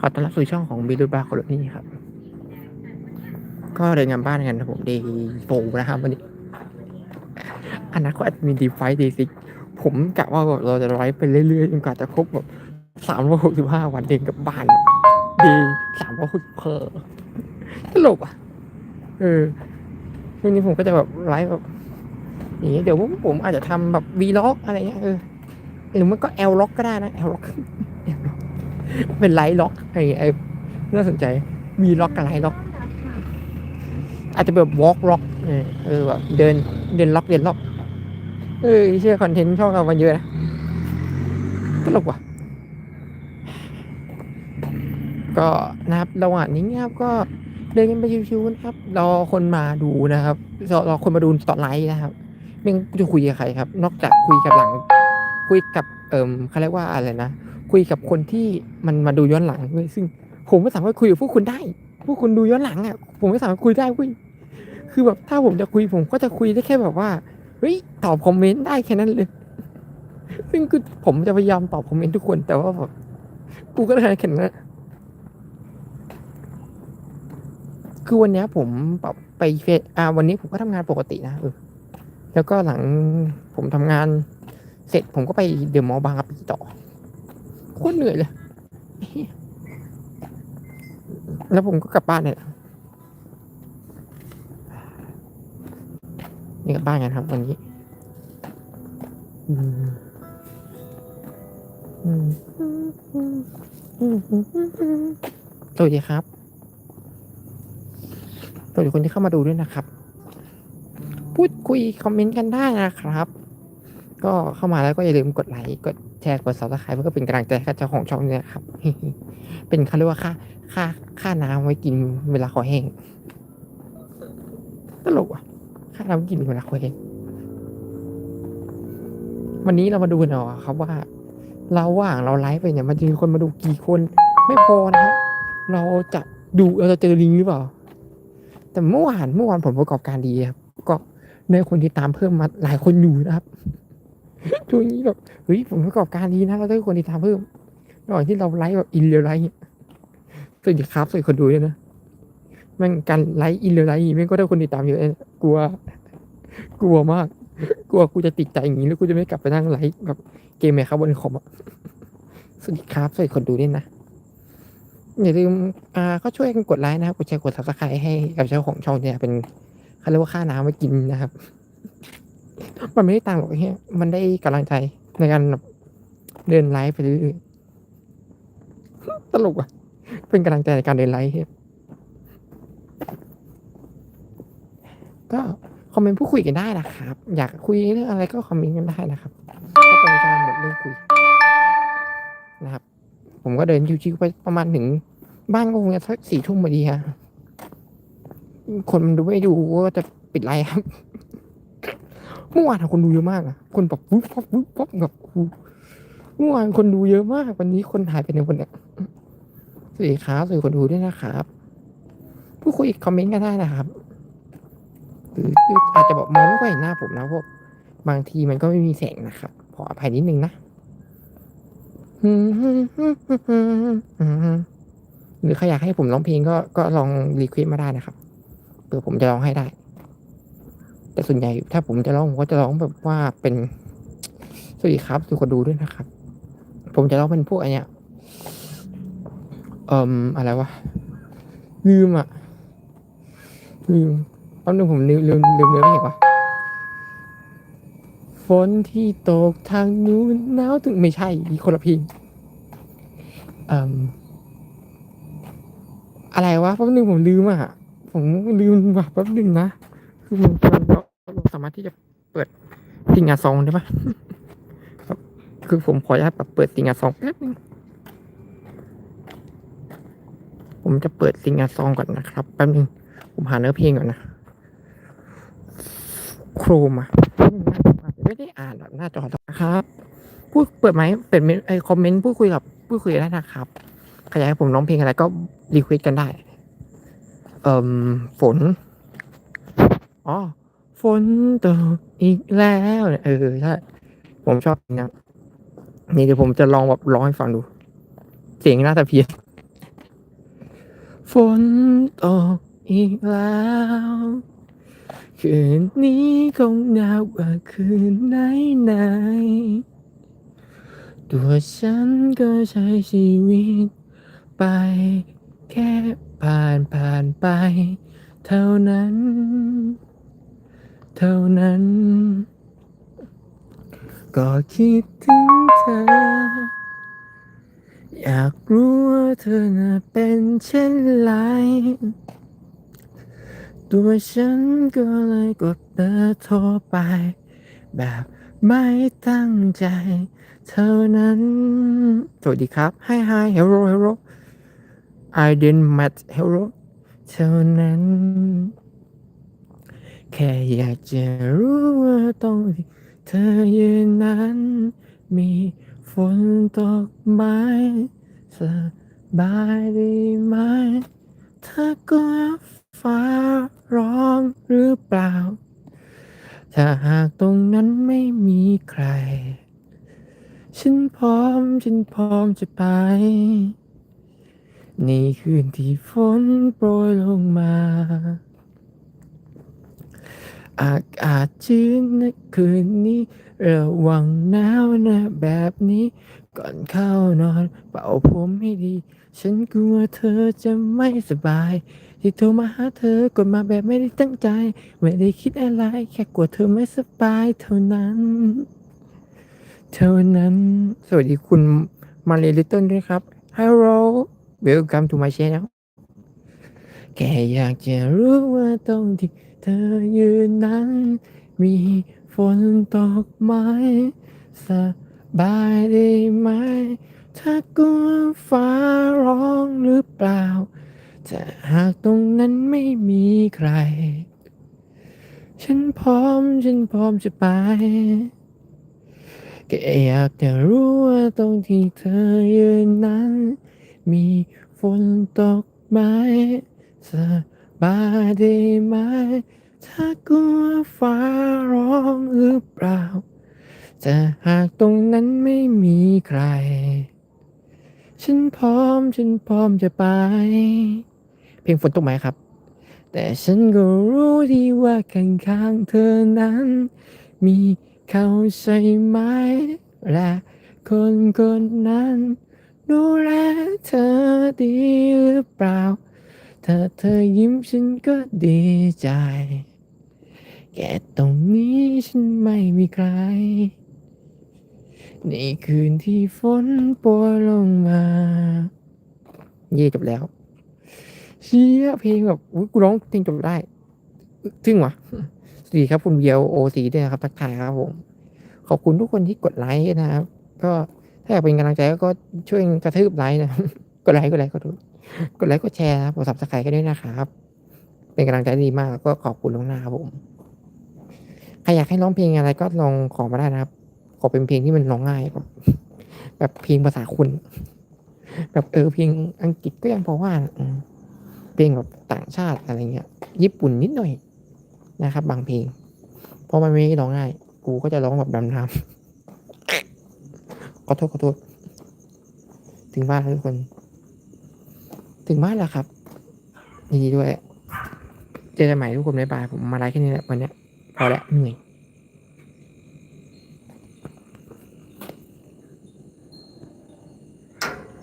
ขอต้อนรับสู่ช่องของบิลบาโคโลนี่ครับ ก็เดินงานบ้านกันนะผมดย์โฟนะครับวันนี้อนาคตอาจมีดีไฟดีซิกผมกะว่าแบบเราจะไลฟ์ไปเรื่อยๆจนกว่าจะครบแบบสามร้อยหกสิบห้าวันเองกับบ้าน ดีสามร้อยหกสิบเพอตลกอะ เออวันนี้ผมก็จะแบบไลฟ์แบบอย่างเงี้ยเดี๋ยวผมผมอาจจะทำแบบวีล็อกอะไรเงี้ยเออหรือมันก็แอลล็อกก็ได้นะแอลล็อก เป็นไลท์ล็อกไอ้ไอ้น่าสนใจมีล็อกกับไลท์ล็อก อาจจะแบบวอล์กล็อกเออเออแบบเดินเดินล็อกเดินล็อก เออเชื่อคอนเทนต์ช่องเรามันเยอะนะตลกว่ะก็นะครับระหว่างนี้นะครับก็เดินกันไปชิวๆนะครับรอคนมาดูนะครับรอรอคนมาดูต่อไลฟ์นะครับไม่งจะคุยกับใครครับ นอกจากคุยกับหลัง คุยกับเอ่มเขาเรียกว่าอะไรนะ คุยกับคนที่มันมาดูย้อนหลังเว้ยซึ่งผมไม่สามารถคุยกับพวกคุณได้ พวกคุณดูย้อนหลังอะ ผมไม่สามารถคุยได้เว้ยคือแบบถ้าผมจะคุยผมก็จะคุยได้แค่แบบว่าเฮ้ยตอบคอมเมนต์ได้แค่นั้นเลย ซึ่งคือผมจะพยายามตอบคอมเมนต์ทุกคนแต่ว่าแบบกูก็ได้แค่นั้นะคือวันนี้ผมแบบไปเฟซอ่าวันนี้ผมก็ทำงานปกตินะเออแล้วก็หลังผมทำงานเสร็จผมก็ไปเดอะมอลล์บางกะปิต่อ โคตรเหนื่อยเลยแล้วผมก็กลับบ้านเนี่ยนี่กลับบ้านกันครับวันนี้อืมอืมสวัสดีครับสวัสดีคนที่เข้ามาดูด้วยนะครับ พูดคุยคอมเมนต์กันได้นะครับ ก็เข้ามาแล้วก็อย่าลืมกดไลค์กด ร์ กดซับสไครป์เพื่อเป็นกำลังใจให้กับเจ้าของช่องเนี่ยครับ เป็นเขาเรียกว่าค่าค่าค่าน้ำไว้กินเวลาคอแห้งตลกอะค่าน้ำไว้กินเวลาคอแห้งวันนี้เรามาดูกันหน่อยครับว่า เราว่างเราไลฟ์ไปเนี่ยมันจะมีคนมาดูกี่คนไม่พอนะครับ เราจะดูเราจะเจอลิงหรือเปล่า แต่เมื่อวานเมื่อวานผลประกอบการดีครับ ก็ได้คนที่ตามเพิ่มมาหลายคนอยู่นะครับ ช่วงนี้แบบเฮ้ยผลประกอบการดีนะเราได้คนที่ตามเพิ่มระหว่างที่เราไลฟ์แบบอินเรียลไลฟ์สวัสดีครับสวัสดีคนดูด้วยนะแมันการไลฟ์อินเรียลไลฟ์แม่งก็ได้คนติดตามเยอะกลัว กลัวมาก กลัวกูจะติดใจอย่างนี้แล้วกูจะไม่กลับไปนั่งไลฟ์แบบเกมไหมครับบนคอมอะสวัสดีครับสวัสดีคนดูด้วยนะอย่าลืมอ่าก็ช่วยกันกดไลค์นะครับกดแชร์กดซับสไครต์ให้กับเจ้าของช่องเนี่ยเป็นเขาเรียกว่าค่าน้ำไว้กินนะครับ มันไม่ได้ตังค์หรอกไอ้เฮียมันได้กำลังใจในการแบบเดินไลฟ์ไปเรื่อยๆตลกอะ เป็นกำลังใจในการเดินไลฟ์เฮียก็คอมเมนต์พูดคุยกันได้นะครับ อยากคุยเรื่องอะไรก็คอมเมนต์กันได้นะครับ ก็เป็นการหมดเรื่องคุยนะครับ ผมก็เดินชิวๆไปประมาณถึงบ้านก็คงจะสักสี่ทุ่มพอดีฮะคนมันดูไม่ดูก็จะปิดไลฟ์ครับ เมื่อวานคนดูเยอะมากอะคนแบบวุ้บวับวุ้บวับแบบเมื่อวานคนดูเยอะมาก วันนี้คนหายไปในคนเนี่ยสวัสดีครับสวัสดีคนดูด้วยนะครับผู้คุยคอมเมนต์กันได้นะครับหรืออาจจะบอกมองไม่ค่อยเห็นหน้าผมนะพราะบางทีมันก็ไม่มีแสงนะครับขออภัยนิดนึงนะหรือใครอยากให้ผมร้องเพลงก็ก็ลองรีเควสมาได้นะครับเผื่อผมจะร้องให้ได้ แต่ส่วนใหญ่ถ้าผมจะร้องผมก็จะร้องแบบว่าเป็นสวัสดีครับทุกคนดูด้วยนะครับ ผมจะร้องเป็นพวกอันเนี้ยเอ่มอะไรวะลืมอะลืมแป๊บนึงผมลืมลืมลืมเนื้อเพลงวะฝนที่ตกทางนู้นหนาวถึงไม่ใช่อีคนละเพลงเอ่มอะไรวะแป๊บนึงผมลืมอะผมลืมว่ะแป๊บนึงนะคือมัน เราสามารถที่จะเปิดติงงาซองได้ปะครับ คือผมขออนุญาตแบบเปิดติงงาซองแป๊บนึงผมจะเปิดติงงาซองก่อนนะครับแป๊บนึงผมหาเนื้อเพลงก่อนนะโครมอะไม่ได้อ่านแบบหน้าจอนะครับ พูดเปิดไหมเปิดไอคอมเมนต์พูดคุยกับพูดคุยได้นะครับใครอยากให้ผมร้องเพลงอะไรก็รีเควสกันได้ เอ่มฝนอ๋อ ฝนตกอีกแล้วเนี่ยเออใช่ผมชอบเพลงนะนี่เดี๋ยวผมจะลองแบบร้องให้ฟังดู เสียงน่าจะเพี้ยนฝนตกอีกแล้วคืนนี้คงหนาวกว่าคืนไหนไหนๆตัวฉันก็ใช้ชีวิต ไป แค่ผ่านผ่านไป เท่านั้น เท่านั้น ก็คิดถึงเธอ อยากรู้ว่าเธอน่ะเป็นเช่นไร ตัวฉันก็เลยกดเบอร์โทรไป แบบไม่ตั้งใจ เท่านั้น สวัสดีครับ Hi Hi Hello Hello I didn't met Hello เท่านั้น แค่อยากจะรู้ว่าตรงที่เธอยืนนั้น มีฝนตกไหมสบายดีไหมถ้ากลัวฟ้าร้องหรือเปล่า ถ้าหากตรงนั้นไม่มีใคร ฉันพร้อม ฉันพร้อมจะไป ในคืนที่ฝนโปรยลงมา อากาศชื้นนะคืนนี้ระวังหนาวนะแบบนี้ ก่อนเข้านอน เป่าผมให้ดี ฉันกลัวเธอจะไม่สบาย ที่โทรมาหาเธอกดมาแบบไม่ได้ตั้งใจ ไม่ได้คิดอะไร แค่กลัวเธอไม่สบายเท่านั้น เท่านั้น สวัสดีคุณมาเลลิตเติ้ลด้วยครับ Hello welcome to my channel แค่อยากจะรู้ว่าตรงที่ เธอยืนนั้น มีฝนตกไหมสบายดีไหม ถ้ากลัวฟ้าร้องหรือเปล่า จะหากตรงนั้นไม่มีใคร ฉันพร้อม ฉันพร้อมจะไปแค่อยากจะรู้ว่าตรงที่เธอยืนนั้น มีฝนตกไหมส บายดีไหม ถ้ากลัวฟ้าร้องหรือเปล่า จะหากตรงนั้นไม่มีใคร ฉันพร้อม ฉันพร้อมจะไป เพลงฝนตกไหมครับ แต่ฉันก็รู้ดีว่าข้างๆเธอนั้น มีเขาใช่ไหม และคนคนนั้น ดูแลเธอดีหรือเปล่า ถ้าเธอยิ้มฉันก็ดีใจแค่ตรงนี้ฉันไม่มีใคร ในคืนที่ฝนโปรยลงมา เย่จบแล้ว เชี่ยเพลงแบบอุ๊ยกูร้องเพลงจบได้ทึ่งวะสวัสดีครับคุณเบียวโอซีด้วยนะครับทักทายครับผม ขอบคุณทุกคนที่กดไลค์นะครับ ก็ถ้าอยากเป็นกำลังใจก็ช่วยกระทืบไลค์นะกดไลค์กดไลค์กด กดไลค์กดแชร์ครับกดซับสไครต์กันด้วยนะครับ เป็นกำลังใจดีมากแล้วก็ขอบคุณล่วงหน้าครับผมใครอยากให้ร้องเพลงอะไรก็ลองขอมาได้นะครับ ขอเป็นเพลงที่มันร้องง่ายแบบแบบเพลงภาษาคุณ แบบเออเพลงอังกฤษก็ยังพอว่าะอืมเพลงแบบต่างชาติอะไรเงี้ย ญี่ปุ่นนิดหน่อยนะครับ บางเพลงเพราะมันไม่ได้ร้องง่าย กูก็จะร้องแบบดำน้ำขอโทษขอโทษ ถึงบ้านแล้วทุกคน ถึงบ้านแล้วครับยินดีด้วย เจอกันใหม่ทุกคนบ๊ายบายผมมาไลฟ์แค่นี้แหละวันนี้พอแล้วเหนื่อย